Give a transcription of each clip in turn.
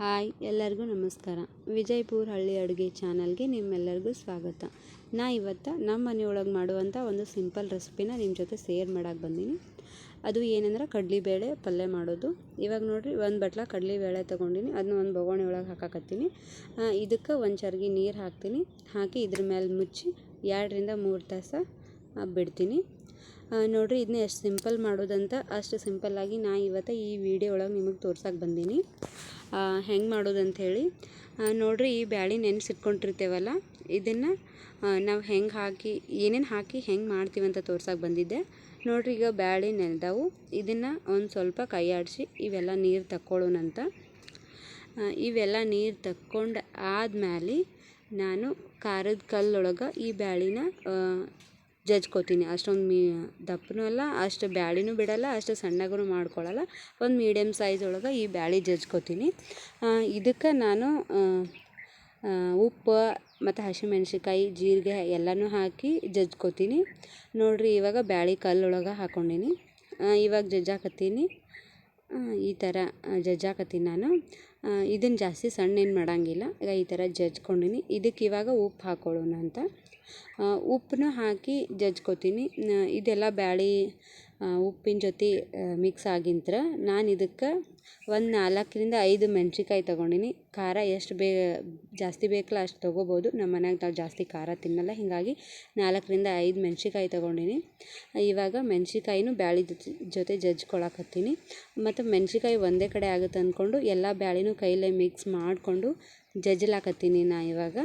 Hi, ಎಲ್ಲರಿಗೂ ನಮಸ್ಕಾರ. ವಿಜಯಪುರ ಹಳ್ಳಿ ಅಡುಗೆ ಚಾನಲ್ಗೆ ನಿಮ್ಮೆಲ್ಲರಿಗೂ ಸ್ವಾಗತ. ನಾ ಇವತ್ತು ನಮ್ಮ ಮನೆಯೊಳಗೆ ಮಾಡುವಂಥ ಒಂದು ಸಿಂಪಲ್ ರೆಸಿಪಿನ ನಿಮ್ಮ ಜೊತೆ ಶೇರ್ ಮಾಡಕ್ಕೆ ಬಂದೀನಿ. ಅದು ಏನಂದ್ರೆ ಕಡಲೆಬೇಳೆ ಪಲ್ಯ ಮಾಡೋದು. ಇವಾಗ ನೋಡಿರಿ, ಒಂದು ಬಟ್ಲ ಕಡಲೆಬೇಳೆ ತೊಗೊಂಡಿನಿ. ಅದನ್ನ ಒಂದು ಬೊಗೋಣಿ ಒಳಗೆ ಹಾಕಾಕತ್ತೀನಿ. ಇದಕ್ಕೆ ಒಂದು ಚರ್ಗಿ ನೀರು ಹಾಕ್ತೀನಿ. ಹಾಕಿ ಇದ್ರ ಮೇಲೆ ಮುಚ್ಚಿ ಎರಡರಿಂದ ಮೂರು ತಾಸು ಬಿಡ್ತೀನಿ. ನೋಡಿರಿ ಇದನ್ನ ಎಷ್ಟು ಸಿಂಪಲ್ ಮಾಡೋದಂತ, ಅಷ್ಟು ಸಿಂಪಲ್ಲಾಗಿ ನಾ ಇವತ್ತು ಈ ವಿಡಿಯೋ ಒಳಗೆ ನಿಮಗೆ ತೋರ್ಸಕ್ಕೆ ಬಂದೀನಿ. ಹೆಂಗೆ ಮಾಡೋದು ಹೇಳಿ ನೋಡಿರಿ, ಈ ಬ್ಯಾಳಿ ನೆನೆಸಿಟ್ಕೊಂಡಿರ್ತೇವಲ್ಲ, ಇದನ್ನು ನಾವು ಹೆಂಗೆ ಹಾಕಿ, ಏನೇನು ಹಾಕಿ ಹೆಂಗೆ ಅಂತ ತೋರ್ಸಕ್ಕೆ ಬಂದಿದ್ದೆ. ನೋಡಿರಿ, ಈಗ ಬ್ಯಾಳಿ ನೆನೆದವು ಇದನ್ನು ಒಂದು ಸ್ವಲ್ಪ ಕೈ ಆಡಿಸಿ ಇವೆಲ್ಲ ನೀರು ತಕ್ಕೊಳ್ಳೋಣಂತ ಇವೆಲ್ಲ ನೀರು ತಕ್ಕೊಂಡು ಆದ್ಮೇಲೆ ನಾನು ಖಾರದ ಕಲ್ಲೊಳಗೆ ಈ ಬ್ಯಾಳಿನ ಜಜ್ಕೋತೀನಿ ಅಷ್ಟೊಂದು ಮೀ, ದಪ್ಪನೂ ಅಲ್ಲ, ಅಷ್ಟು ಬ್ಯಾಳಿನೂ ಬಿಡಲ್ಲ, ಅಷ್ಟು ಸಣ್ಣಗೂ ಮಾಡ್ಕೊಳ್ಳಲ್ಲ ಒಂದು ಮೀಡಿಯಮ್ ಸೈಜ್ ಒಳಗೆ ಈ ಬ್ಯಾಳಿ ಜಜ್ಕೋತೀನಿ ಇದಕ್ಕೆ ನಾನು ಉಪ್ಪು ಮತ್ತು ಹಸಿಮೆಣ್ಸಿಕಾಯಿ ಜೀರಿಗೆ ಎಲ್ಲನೂ ಹಾಕಿ ಜಜ್ಕೋತೀನಿ ನೋಡಿರಿ, ಇವಾಗ ಬ್ಯಾಳಿ ಕಲ್ಲೊಳಗೆ ಹಾಕ್ಕೊಂಡೀನಿ ಇವಾಗ ಜಜ್ಜಾಕತ್ತೀನಿ ಈ ಥರ ಜಜ್ಜಾಕತ್ತೀನಿ ನಾನು. ಇದನ್ನು ಜಾಸ್ತಿ ಸಣ್ಣ ಏನು ಮಾಡೋಂಗಿಲ್ಲ. ಈಗ ಈ ಥರ ಜಜ್ಕೊಂಡಿನಿ. ಇದಕ್ಕೆ ಇವಾಗ ಉಪ್ಪು ಹಾಕ್ಕೊಳ್ಳೋಣ ಅಂತ. ಉಪ್ಪನ್ನ ಹಾಕಿ ಜಜ್ಕೊತೀನಿ. ಇದೆಲ್ಲ ಬ್ಯಾಳಿ ಉಪ್ಪಿನ ಜೊತೆ ಮಿಕ್ಸ್ ಆಗಿಂತ್ರ ನಾನು ಇದಕ್ಕೆ ಒಂದು ನಾಲ್ಕರಿಂದ ಐದು ಮೆಣ್ಸಿನ್ಕಾಯಿ ತೊಗೊಂಡಿನಿ. ಖಾರ ಎಷ್ಟು ಬೇ, ಜಾಸ್ತಿ ಬೇಕಲ್ಲ ಅಷ್ಟು ತೊಗೋಬೋದು. ನಮ್ಮ ಮನ್ಯಾಗ ನಾವು ಜಾಸ್ತಿ ಖಾರ ತಿನ್ನಲ್ಲ. ಹೀಗಾಗಿ ನಾಲ್ಕರಿಂದ ಐದು ಮೆಣ್ಸಿನ್ಕಾಯಿ ತೊಗೊಂಡಿನಿ. ಇವಾಗ ಮೆಣ್ಸಿಕಾಯಿನೂ ಬ್ಯಾಳಿ ಜೊತೆ ಜಜ್ಕೊಳಕತ್ತೀನಿ. ಮತ್ತು ಮೆಣ್ಸಿನ್ಕಾಯಿ ಒಂದೇ ಕಡೆ ಆಗುತ್ತೆ ಅಂದ್ಕೊಂಡು ಎಲ್ಲ ಬ್ಯಾಳಿನೂ ಕೈಲೇ ಮಿಕ್ಸ್ ಮಾಡಿಕೊಂಡು ಜಜ್ಲಾಕತ್ತೀನಿ ನಾ ಇವಾಗ.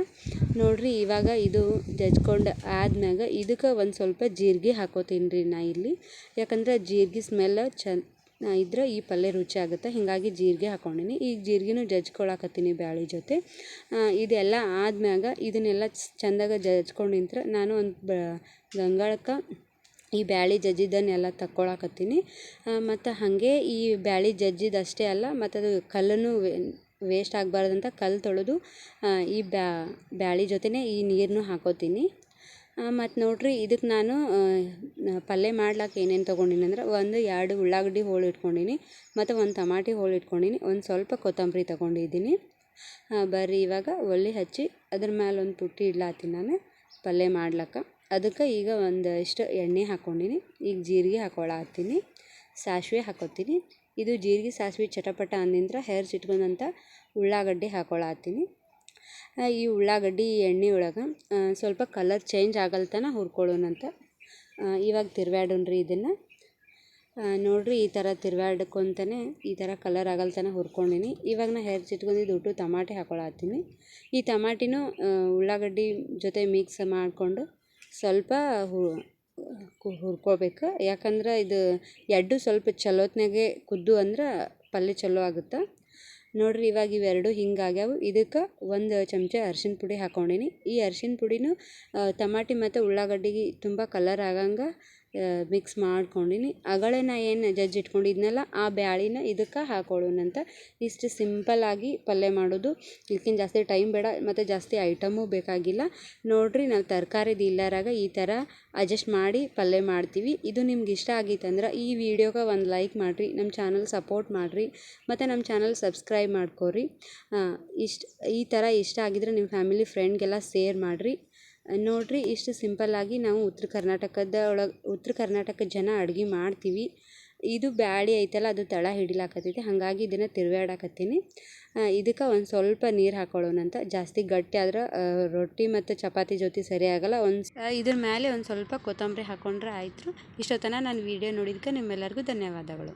ನೋಡಿರಿ, ಇವಾಗ ಇದು ಜಜ್ಕೊಂಡು ಆದ್ಮ್ಯಾಗ ಇದಕ್ಕೆ ಒಂದು ಸ್ವಲ್ಪ ಜೀರಿಗೆ ಹಾಕೋತೀನಿ ರೀ ನಾ ಇಲ್ಲಿ. ಯಾಕಂದ್ರೆ ಜೀರಿಗೆ ಸ್ಮೆಲ್ ಚಂದ ಇದ್ರೆ ಈ ಪಲ್ಯ ರುಚಿ ಆಗುತ್ತೆ, ಹೀಗಾಗಿ ಜೀರಿಗೆ ಹಾಕೊಂಡಿನಿ. ಈಗ ಜೀರಿಗೆನೂ ಜಜ್ಕೊಳಕತ್ತೀನಿ ಬ್ಯಾಳಿ ಜೊತೆ. ಇದೆಲ್ಲ ಆದ್ಮ್ಯಾಗ ಇದನ್ನೆಲ್ಲ ಚಂದಾಗ ಜಜ್ಕೊಂಡಿಂತ್ರ ನಾನು ಒಂದು ಬ, ಗಂಗಾಳಕ್ಕೆ ಈ ಬ್ಯಾಳಿ ಜಜ್ಜಿದ್ದನ್ನೆಲ್ಲ ತಕ್ಕೊಳಕತ್ತೀನಿ. ಮತ್ತು ಹಾಗೆ ಈ ಬ್ಯಾಳಿ ಜಜ್ಜಿದಷ್ಟೇ ಅಲ್ಲ ಮತ್ತು ಅದು ಕಲ್ಲನ್ನು ವೇಸ್ಟ್ ಆಗಬಾರ್ದಂತ ಕಲ್ಲು ತೊಳೆದು ಈ ಬ್ಯಾಳಿ ಜೊತೆನೆ ಈ ನೀರನ್ನು ಹಾಕೋತೀನಿ. ಮತ್ತು ನೋಡಿರಿ ಇದಕ್ಕೆ ನಾನು ಪಲ್ಯ ಮಾಡ್ಲಿಕ್ಕೆ ಏನೇನು ತೊಗೊಂಡಿನಿ ಅಂದ್ರೆ ಒಂದು ಎರಡು ಉಳ್ಳಾಗಡ್ಡಿ ಹೋಳು ಇಟ್ಕೊಂಡೀನಿ ಮತ್ತು ಒಂದು ಟಮಾಟಿ ಹೋಳು ಇಟ್ಕೊಂಡೀನಿ, ಒಂದು ಸ್ವಲ್ಪ ಕೊತ್ತಂಬರಿ ತೊಗೊಂಡಿದ್ದೀನಿ. ಬರ್ರಿ ಇವಾಗ ಒಲೆ ಹಚ್ಚಿ ಅದ್ರ ಮೇಲೆ ಒಂದು ಪುಟ್ಟಿ ಇಡ್ಲಾತೀನಿ ನಾನು ಪಲ್ಯ ಮಾಡ್ಲಿಕ್ಕೆ ಅದಕ್ಕೆ ಈಗ ಒಂದಿಷ್ಟು ಎಣ್ಣೆ ಹಾಕ್ಕೊಂಡೀನಿ ಈಗ ಜೀರಿಗೆ ಹಾಕ್ಕೊಳತ್ತೀನಿ ಸಾಸಿವೆ ಹಾಕ್ಕೊತೀನಿ ಇದು ಜೀರಿಗೆ ಸಾಸಿವೆ ಚಟಪಟ ಅಂದಿಂದ್ರೆ ಹೆರ್ಚಿಟ್ಕೊಂಡಂಥ ಉಳ್ಳಾಗಡ್ಡಿ ಹಾಕ್ಕೊಳತ್ತೀನಿ ಈ ಉಳ್ಳಾಗಡ್ಡಿ ಎಣ್ಣೆ ಒಳಗೆ ಸ್ವಲ್ಪ ಕಲರ್ ಚೇಂಜ್ ಆಗಲ್ತನ ಹುರ್ಕೊಳ್ಳೋಣಂತ. ಇವಾಗ ತಿರ್ವ್ಯಾಡೋಣ್ರಿ ಇದನ್ನು. ನೋಡಿರಿ ಈ ಥರ ತಿರ್ವ್ಯಾಡ್ಕೊಂತಾನೆ ಈ ಥರ ಕಲರ್ ಆಗಲ್ತನ ಹುರ್ಕೊಂಡೀನಿ. ಇವಾಗ ನಾ ಹೆರ್ಚಿಟ್ಕೊಂಡಿದ್ದು ಉಟ್ಟು ಟಮಾಟೆ ಹಾಕೊಳತ್ತೀನಿ. ಈ ಟಮಾಟಿನೂ ಉಳ್ಳಾಗಡ್ಡಿ ಜೊತೆ ಮಿಕ್ಸ್ ಮಾಡಿಕೊಂಡು ಸ್ವಲ್ಪ ಹುರ್ಕೋಬೇಕು. ಯಾಕಂದ್ರೆ ಇದು ಎಡ್ಡು ಸ್ವಲ್ಪ ಚಲೋತ್ನಾಗೆ ಕುದ್ದು ಅಂದ್ರೆ ಪಲ್ಯ ಚಲೋ ಆಗುತ್ತೆ. ನೋಡಿರಿ ಇವಾಗ ಇವೆರಡು ಹಿಂಗಾಗ್ಯಾವು ಇದಕ್ಕೆ ಒಂದು ಚಮಚ ಅರ್ಶಿಣ ಪುಡಿ ಹಾಕೊಂಡೀನಿ. ಈ ಅರ್ಶಿಣ ಪುಡಿನೂ ಟಮಾಟಿ ಮತ್ತು ಉಳ್ಳಾಗಡ್ಡಿಗೆ ತುಂಬ ಕಲರ್ ಆಗಂಗೆ ಮಿಕ್ಸ್ ಮಾಡ್ಕೊಂಡೀನಿ. ಅಗಳೇ ನಾ ಏನು ಜಜ್ಜಿ ಇಟ್ಕೊಂಡಿದ್ನಲ್ಲ ಆ ಬ್ಯಾಳಿನ ಇದಕ್ಕೆ ಹಾಕೊಳ್ಳೋಣಂತ ಇಷ್ಟು ಸಿಂಪಲ್ಲಾಗಿ ಪಲ್ಯ ಮಾಡೋದು. ಇದಕ್ಕಿಂತ ಜಾಸ್ತಿ ಟೈಮ್ ಬೇಡ, ಮತ್ತು ಜಾಸ್ತಿ ಐಟಮು ಬೇಕಾಗಿಲ್ಲ. ನೋಡಿರಿ, ನಾವು ತರಕಾರಿದು ಇಲ್ಲರಾಗ ಈ ಥರ ಅಡ್ಜಸ್ಟ್ ಮಾಡಿ ಪಲ್ಯ ಮಾಡ್ತೀವಿ. ಇದು ನಿಮ್ಗೆ ಇಷ್ಟ ಆಗಿತ್ತಂದ್ರೆ ಈ ವಿಡಿಯೋಗೆ ಒಂದು ಲೈಕ್ ಮಾಡಿರಿ ನಮ್ಮ ಚಾನಲ್ ಸಪೋರ್ಟ್ ಮಾಡಿರಿ, ಮತ್ತು ನಮ್ಮ ಚಾನಲ್ ಸಬ್ಸ್ಕ್ರೈಬ್ ಮಾಡ್ಕೋರಿ. ಇಷ್ಟು, ಈ ಥರ ಇಷ್ಟ ಆಗಿದ್ರೆ ನಿಮ್ಮ ಫ್ಯಾಮಿಲಿ ಫ್ರೆಂಡ್ಗೆಲ್ಲ ಶೇರ್ ಮಾಡಿರಿ. ನೋಡಿರಿ, ಇಷ್ಟು ಸಿಂಪಲ್ಲಾಗಿ ನಾವು ಉತ್ತರ ಕರ್ನಾಟಕದ ಒಳಗೆ, ಉತ್ತರ ಕರ್ನಾಟಕದ ಜನ ಅಡುಗೆ ಮಾಡ್ತೀವಿ. ಇದು ಬ್ಯಾಳಿ ಐತಲ್ಲ, ಅದು ತಳ ಹಿಡಿಲಾಕತ್ತೈತಿ. ಹಾಗಾಗಿ ಇದನ್ನು ತಿರ್ವ್ಯಾಡಕತ್ತೀನಿ. ಇದಕ್ಕೆ ಒಂದು ಸ್ವಲ್ಪ ನೀರು ಹಾಕೊಳ್ಳೋಣಂತ ಜಾಸ್ತಿ ಗಟ್ಟಿ ಆದ್ರೆ ರೊಟ್ಟಿ ಮತ್ತು ಚಪಾತಿ ಜೊತೆ ಸರಿ ಆಗಲ್ಲ. ಒಂದು ಇದ್ರ ಮೇಲೆ ಒಂದು ಸ್ವಲ್ಪ ಕೊತ್ತಂಬರಿ ಹಾಕ್ಕೊಂಡ್ರೆ ಆಯಿತು. ಇಷ್ಟೊತ್ತನ ನಾನು ವೀಡಿಯೋ ನೋಡಿದ್ದಕ್ಕೆ ನಿಮ್ಮೆಲ್ಲರಿಗೂ ಧನ್ಯವಾದಗಳು.